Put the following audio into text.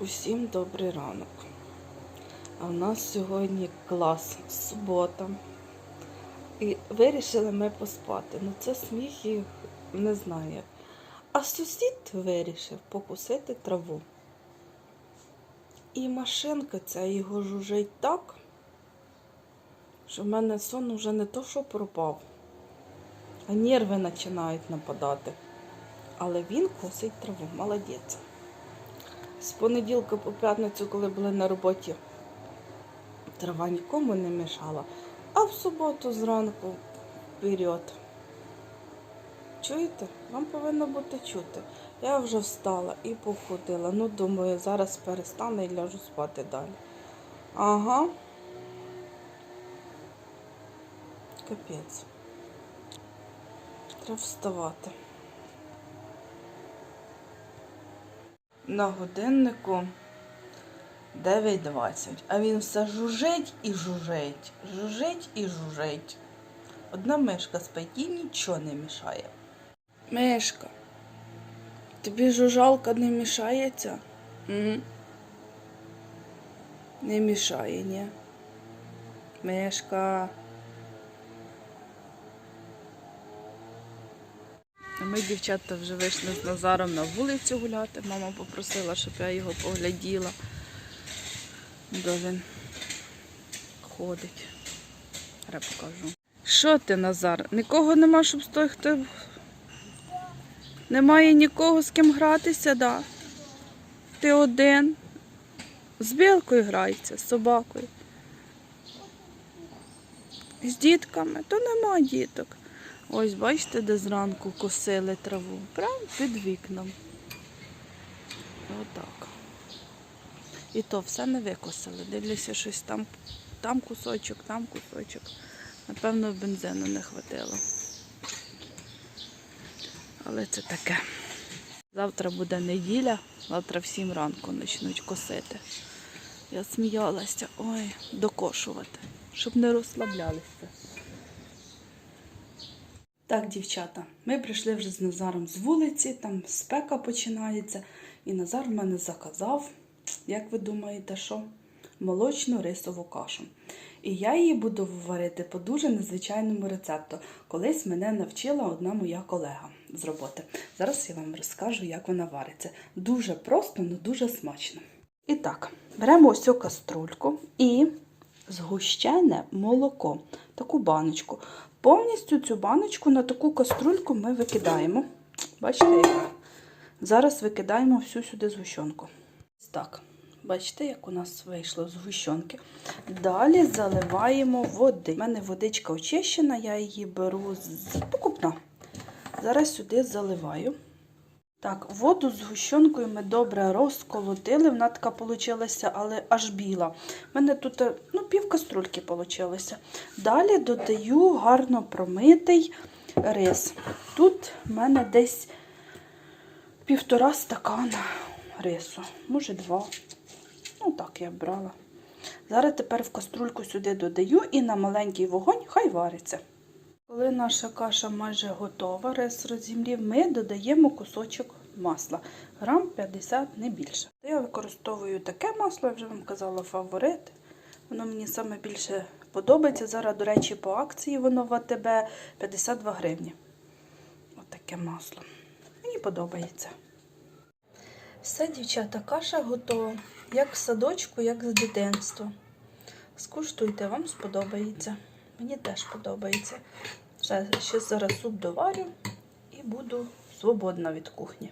Усім добрий ранок. А в нас сьогодні клас, субота. І вирішили ми поспати. Ну це сміх і не знаю. А сусід вирішив покусити траву. І машинка ця його жужить так, що в мене сон вже не то, що пропав, а нерви починають нападати. Але він косить траву, молодець. З понеділка по п'ятницю, коли були на роботі, трава нікому не мішала, а в суботу зранку вперед. Чуєте? Вам повинно бути чути. Я вже встала і походила. Ну, думаю, зараз перестану і ляжу спати далі. Ага. Капець. Треба вставати. На годиннику 9.20, а він все жужить і жужить, жужить і жужить. Одна мишка спить, їй нічого не мішає. Мишка, тобі жужалка не мішається? М? Не мішає, ні. Мишка. Ми, дівчата, вже вийшли з Назаром на вулицю гуляти. Мама попросила, щоб я його погляділа. Де він ходить. Я покажу. Що ти, Назар? Нікого нема, щоб з той, хто. Немає нікого з ким гратися, да? Ти один. З білкою грається, з собакою. З дітками, то нема діток. Ось бачите, де зранку косили траву. Прямо під вікном. Отак. І то все не викосили. Дивлюся, щось там, там кусочок, там кусочок. Напевно, бензину не хватило. Але це таке. Завтра буде неділя, завтра в 7 ранку почнуть косити. Я сміялася, ой, докошувати, щоб не розслаблялися. Так, дівчата, ми прийшли вже з Назаром з вулиці, там спека починається, і Назар в мене заказав, як ви думаєте, що? Молочну рисову кашу. І я її буду варити по дуже незвичайному рецепту. Колись мене навчила одна моя колега з роботи. Зараз я вам розкажу, як вона вариться. Дуже просто, але дуже смачно. І так, беремо ось цю каструльку і згущене молоко, таку баночку. Повністю цю баночку на таку каструльку ми викидаємо. Бачите, яка? Зараз викидаємо всю сюди згущенку. Так, бачите, як у нас вийшло згущенки. Далі заливаємо води. У мене водичка очищена, я її беру з покупна. Зараз сюди заливаю. Так, воду з гущенкою ми добре розколотили. Вона така вийшла, але аж біла. У мене тут ну, пів каструльки вийшло. Далі додаю гарно промитий рис. Тут в мене десь півтора стакана рису, може два. Ну, так я брала. Зараз тепер в каструльку сюди додаю і на маленький вогонь хай вариться. Коли наша каша майже готова, рис розімлів, ми додаємо кусочок масла. Грам 50, не більше. Я використовую таке масло, я вже вам казала, фаворит. Воно мені саме більше подобається. Зараз, до речі, по акції воно в АТБ 52 гривні. Отаке масло. Мені подобається. Все, дівчата, каша готова. Як в садочку, як з дитинства. Скуштуйте, вам сподобається. Мені теж подобається. Ще, ще зараз суп доварю і буду свободна від кухні.